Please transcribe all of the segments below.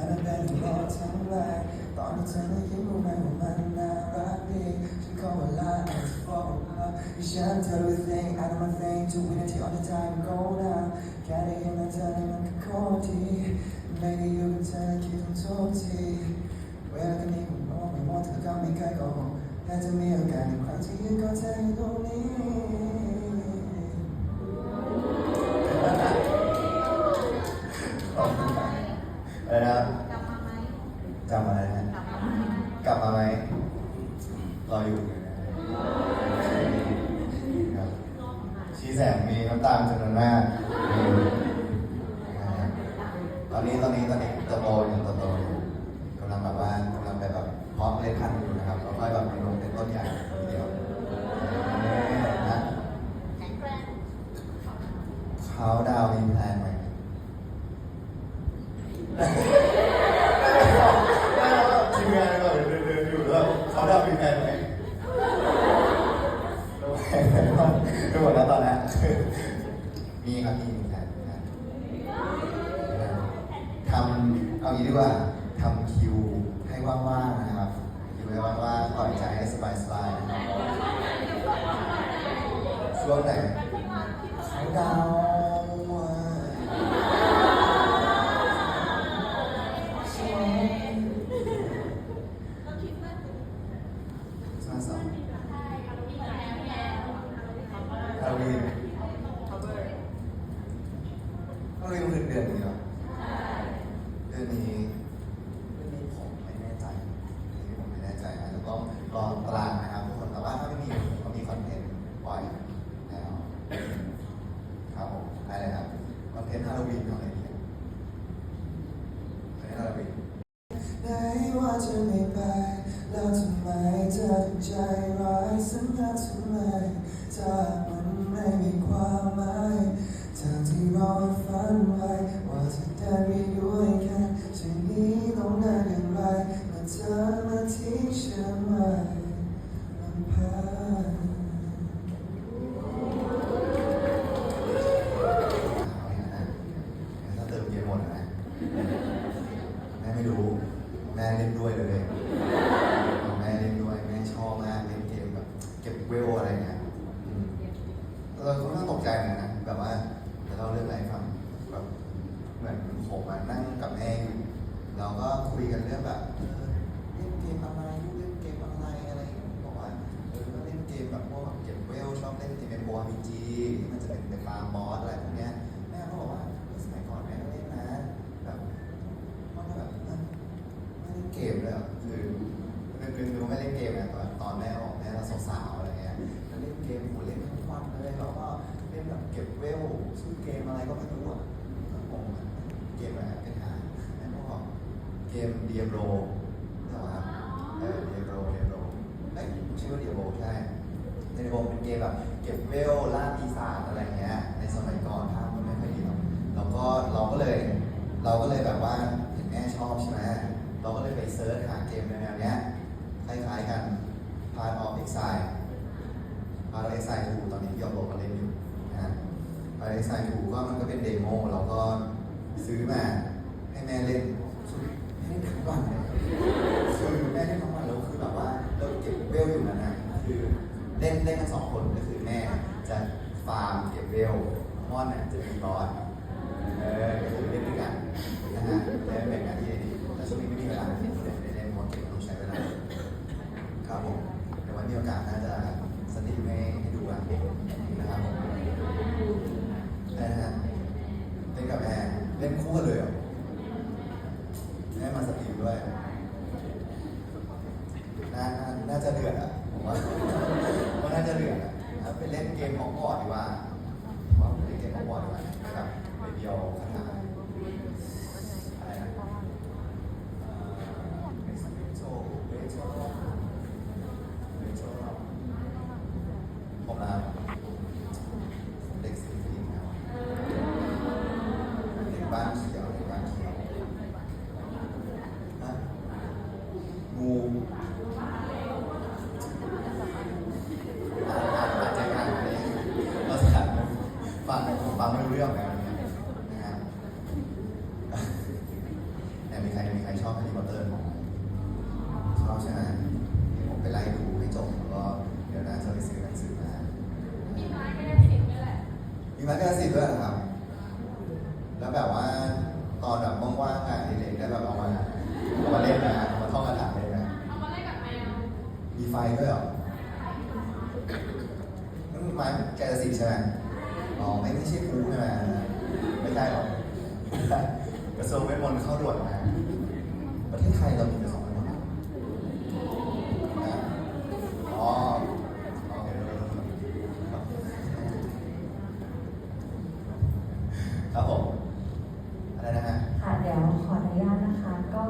อนั้นเป็นที่รอทั้งแรงตอนที่เธอได้ยิ้มรู้ไหมว่ามันน่ารักดีฉันขอเวลา as for love ที่ฉันเธอ everything I know my thing ทุกวินาที all the time go now แค่ได้เห็นหน้าเธอนี่มันก็โคตรดีไม่ได้อยู่กับเธอคิดถึงทุกทีเวลากันนี้ผมมองไม่มองเธอก็ไม่เคยโกหกแค่จะมีโอกาสในครั้งที่ยืนก็เธออยู่ตรงนี้ นนี้มีครับมีครับทำเอางี้ดีกว่าทำคิวให้ว่างๆนะครับคิวให้ว่างๆปล่อยใจให้สบายๆนะครับช่วงไหนเขาดาวน์อะสมาสองฮาโลวีนฮาโลวีนมันคือเดือนนี้เหรอเดือนนี้เดือนนี้ผมไม่แน่ใจเดือนนี้ผมไม่แน่ใจอาจจะต้องรอตารางนะครับทุกคนแต่ว่าถ้าไม่มีผมก็มีคอนเทนต์ปล่อยแล้ว ครับผมได้เลยครับคอน เทนฮาโลวีนของไอยคอนเทนฮาโลวีนได้ว่าจะไม่ไปแล้วทำไมเธอถึงใจร้ายสัญญาทำไมถ้ามันไม่มีความหมายทางที่เราฝันไว้ว่าจะได้ไปด้วยกันจะนี้ต้องเดินอย่างไรเมื่อเธอมาทิ้งฉันไว้ลำพัง ถ้าเติมเกมหมดนะ แม่ไม่รู้ แม่เล่นด้วยเลยแม่เล่นด้วย แม่ชอบมากเล่นเกมแบบ เก็บเวลอะไรเงี้ยอืมเราค่อนข้างตกใจเหมือนกันนะ แบบว่าจะเล่าเรื่องอะไรให้ฟังแบบเหมือนผมอะนั่งกับแม่อยู่เราก็คุยกันเรื่องแบบเออเล่นเกมอะไรลูกเล่นเกมอะไรอะไรอย่างเงี้ยบอกว่าเออก็เล่นเกมแบบพวกแบบเก็บเวลชอบเล่นเกมเป็นโออาร์พีจีที่มันจะเป็นเป็นฟาร์มบอสอะไรพวกเนี้ย แม่ก็บอกว่าเฮ้ยสมัยก่อนแม่ก็เล่นนะแบบมันก็แบบเออไม่เล่นเกมเลยอะคือคือคือคือไม่เล่นเกมนะตอนตอนแม่ออกแม่เราสาวๆอะไรเงี้ยแล้วเล่นเกมโหเล่นทั้งวันเลยแล้วก็เล่น แบบเก็บเวลชื่อเกมอะไรก็ไม่รู้อะก็งงอะเกมอะไรเป็นหาแม่ก็บอกเกมเดียโรใช่ไหมครับเออเดียโรเดียโรเอ้ชื่อว่าเดียโรใช่ในวงเป็นเกมแบบเก็บเวลล่าปีศาจอะไรเงี้ย ในสมัยก่อนภาพมันไม่ค่อยดีหรอกแล้วก็เราก็เลย เราก็เลยแบบว่าเห็นแม่ชอบใช่ไหมเราก็เลยไปเซิร์ชหาเกมแนวเนี้ยคล้ายๆกัน Part of Exile Part of Exile 2ตอนนี้ที่เอาโหลดมาเล่นอยู่ Part of Exile 2ก็มันก็เป็นเดโมเราก็ซื้อมาให้แม่เล่นสุดให้เล่นทั้งวันคือแม่เล่นทั้งวันแล้วคือแบบว่าเราเก็บเวลอยู่นั้นะคือเล่นเล่นกันสองคนก็คือแม่จะฟาร์มเก็บเวลม่อนน่ะจะมีบอสเออก็คือเล่นด้วยกันนะฮะแล้วแบ่งหน้าที่ดีแต่ช่วงนี้ไม่มีเวลา้วย น่าน่าจะเดือดอะ เนี่ยมีใครมีใครชอบแฮร์รี่พอตเตอร์ไหมชอบใช่ไหมเดี๋ยวผมไปไล่ดูให้จบแล้วก็เดี๋ยวน่าจะไปซื้อหนังสือมามีไม้ก็ได้สิบด้วยแหละมีไม้กระสิบด้วยเหรอครับ แล้วแบบว่าตอนแบบว่างๆงานเด็กๆได้แบบเอามาเอามาเล่นนะเอามาท่องคาถาเล่นนะเอามาเล่นกับแมวมีไฟด้วยเหรอนั่นไม้แกะสิบใช่ไหมอ๋อไม่ไม่ใช่ครูใช่ไหมไม่ใช่หรอก กระทรวงเวทมนต์เข้าตรวจนะประเทศไทยเรามีกระทรวงเวทมนต์อนะอ๋อโอเคครับผมอะไรนะฮะค่ะเดี๋ยวขออนุญาตนะคะ ก็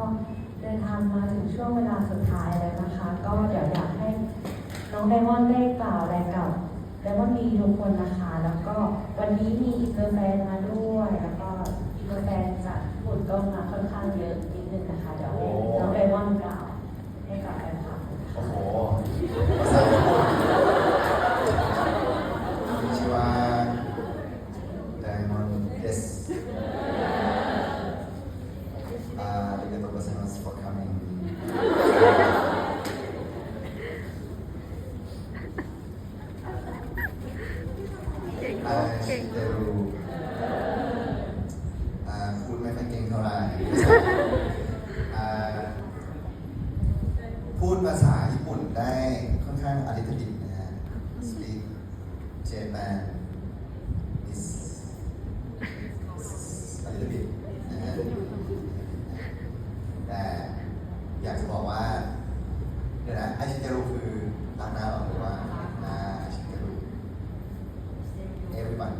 เดินทางมาถึงช่วงเวลาสุดท้ายแล้วนะคะ ก็เดี๋ยวอยากให้น้องไดมอนด์ได้กล่าวอะไรกับไดมอนด์มีทุกคนนะคะ แล้วก็วันนี้มีอินเตอร์แฟนมาด้วย พูดภาษาญี่ปุ่นได้ค่อนข้างอลิทดิบนะฮะ speak Japan is a little bit นะฮะแต่อยากจะบอกว่า เดี๋ยวนะไอชิเตรุคือร้านหน้าหรอหรือว่าอ่าไอชิเตรุ everyone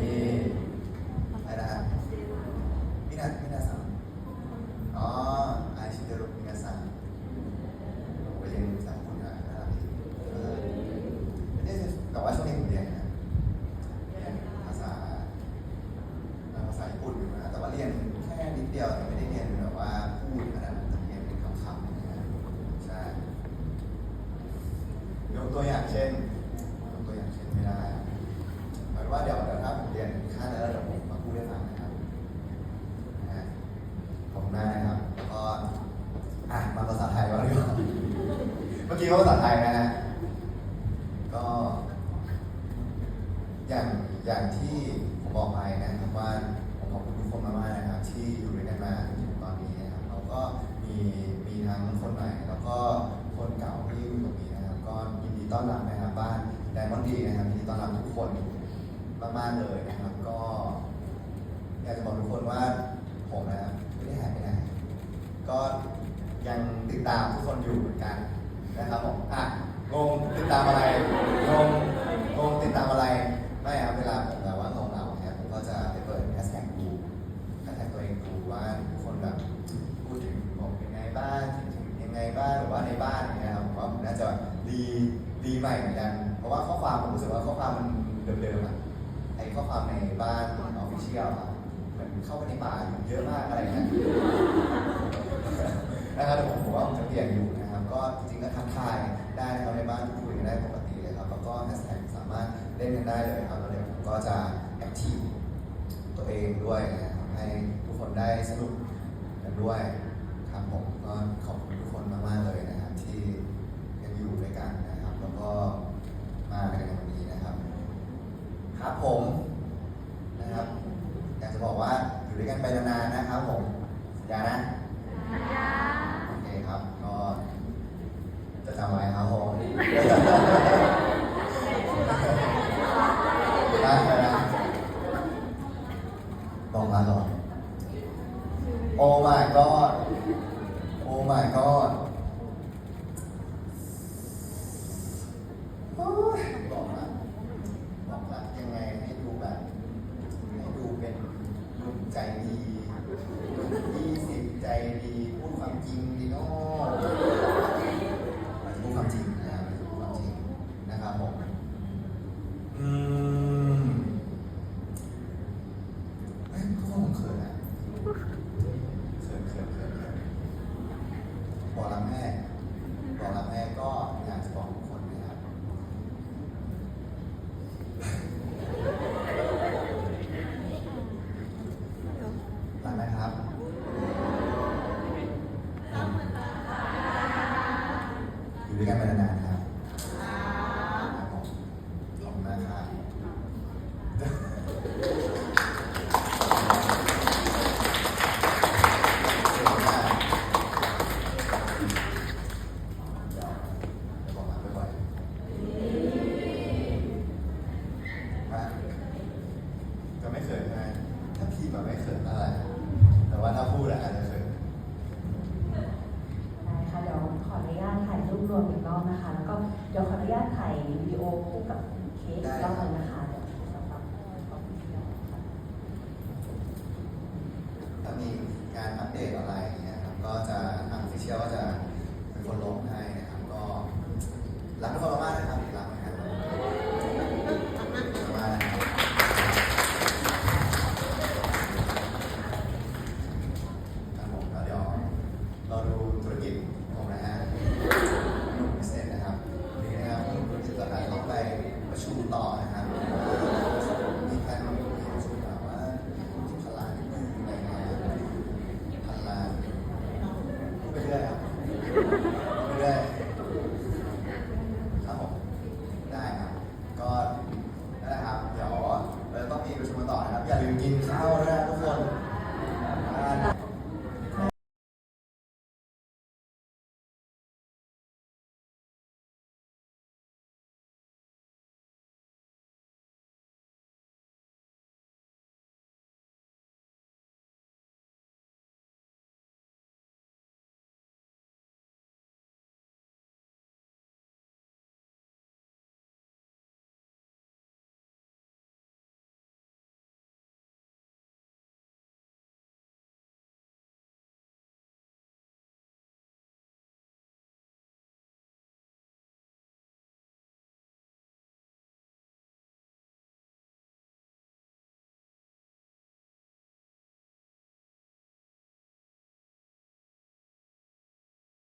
นี่อะไรนะฮะมินามินาซังอ๋อไอชิเตรุมินาซัง ผมก็เรียนสามคนนะนะครับเออเนี่ยแต่ว่าช่วงนี้ผมเรียนนะเรียนภาษาภาษาญี่ปุ่นอยู่นะ แต่ว่าเรียนแค่นิดเดียวแต่ไม่ได้เรียนแบบว่าพูดขนาดนั้นแต่เรียนเป็นคำๆนะใช่ยกตัวอย่าง เช่นตัวอย่างเช่นไม่ได้หมายว่าเดี๋ยวเดี๋ยวถ้าผมเรียนขั้นแล้วเดี๋ยวผมมาพูดให้ฟังนะครับนะฮะขอบคุณมานะครับ แล้วก็อะมาภาษาไทยก่อนดีกว่าเมื่อกี้ก็ภาษาไทย ความในบ้านออฟฟิเชียลเหมือนเข้าไปในป่าอยู่เยอะมากอะไรอย่างเงี้ยนะครับแต่ผมผมว่าผมจะเปลี่ยนอยู่นะครับ ก็จริงๆก็ทักทายได้นะครับในบ้านคุยกันได้ปกติเลยครับ แล้วก็แฮชแท็กสามารถเล่นกันได้เลยครับแล้วเดี๋ยวผมก็จะแอคทีฟตัวเองด้วยนะครับให้ทุกคนได้สนุกกันด้วยครับผมก็ขอบคุณทุกคนมากๆเลย โอ้ my god โอ้ my god โอ้